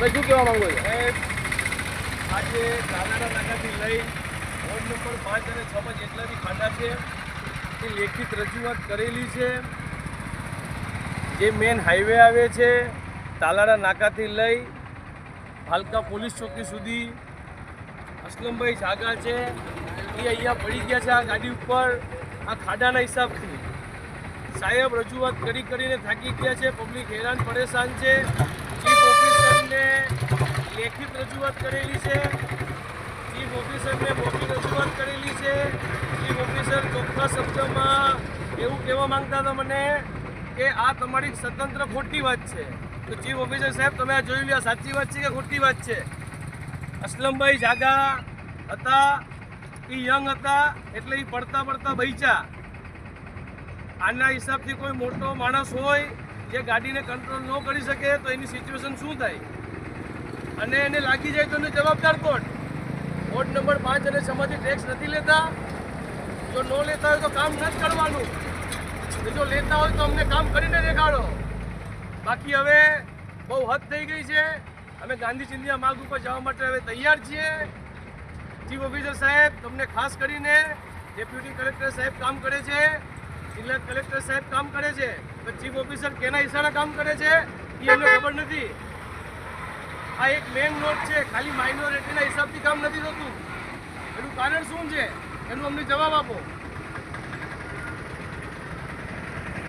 ભાઈ, શું કહેવા માંગો છો? આજે કાનાડા નાકાથી લઈ વોર્ડ નંબર પાંચ અને છમાં જેટલા બી ખાડા છે, એ લેખિત રજૂઆત કરેલી છે. જે મેન હાઈવે આવે છે તાલાડા નાકાથી લઈ ભાલકા પોલીસ ચોકી સુધી. અસલમભાઈ જાગા છે, એ અહીંયા પડી ગયા છે આ ગાડી ઉપર. આ ખાડાના હિસાબથી. સાહેબ, રજૂઆત કરી કરીને થાકી ગયા છે, પબ્લિક હેરાન, પરેશાન છે. ઓફિસરને લેખિત રજૂઆત કરેલી છે. ચીફ ઓફિસરને મોટી રજૂઆત કરેલી છે. ચીફ ઓફિસર ચોખ્ખા શબ્દમાં એવું કહેવા માંગતા હતા મને કે આ તમારી સ્વતંત્ર ખોટી વાત છે. તો ચીફ ઓફિસર સાહેબ, તમે આ જોઈ લ્યો સાચી વાત છે કે ખોટી વાત છે? અસલમભાઈ જાગા હતા, એ યંગ હતા, એટલે એ પડતા પડતા બૈચા. આના હિસાબથી કોઈ મોટો માણસ હોય જે ગાડીને કંટ્રોલ ન કરી શકે તો એની સિચ્યુએશન શું થાય? અને એને લાગી જાય તો એને જવાબદાર કોણ? વોર્ડ નંબર પાંચ અને છમાંથી ટેક્સ નથી લેતા, જો ન લેતા હોય તો કામ ન કરવાનું. જો લેતા હોય તો અમને કામ કરીને દેખાડો. બાકી હવે બહુ હદ થઈ ગઈ છે. અમે ગાંધી ચિંધિયા માર્ગ ઉપર જવા માટે હવે તૈયાર છીએ. ચીફ ઓફિસર સાહેબ, તમને ખાસ કરીને ડેપ્યુટી કલેક્ટર સાહેબ કામ કરે છે. જિલ્લા કલેક્ટર સાહેબ કામ કરે છે ચીફ ઓફિસર કેના ઈશારા કામ કરે છે, એ અમને ખબર નથી. આ એક મેઇન નોટ છે, ખાલી માઇનોરિટીના હિસાબથી કામ નથી થતું. એનું કારણ શું છે? એનું અમને જવાબ આપો.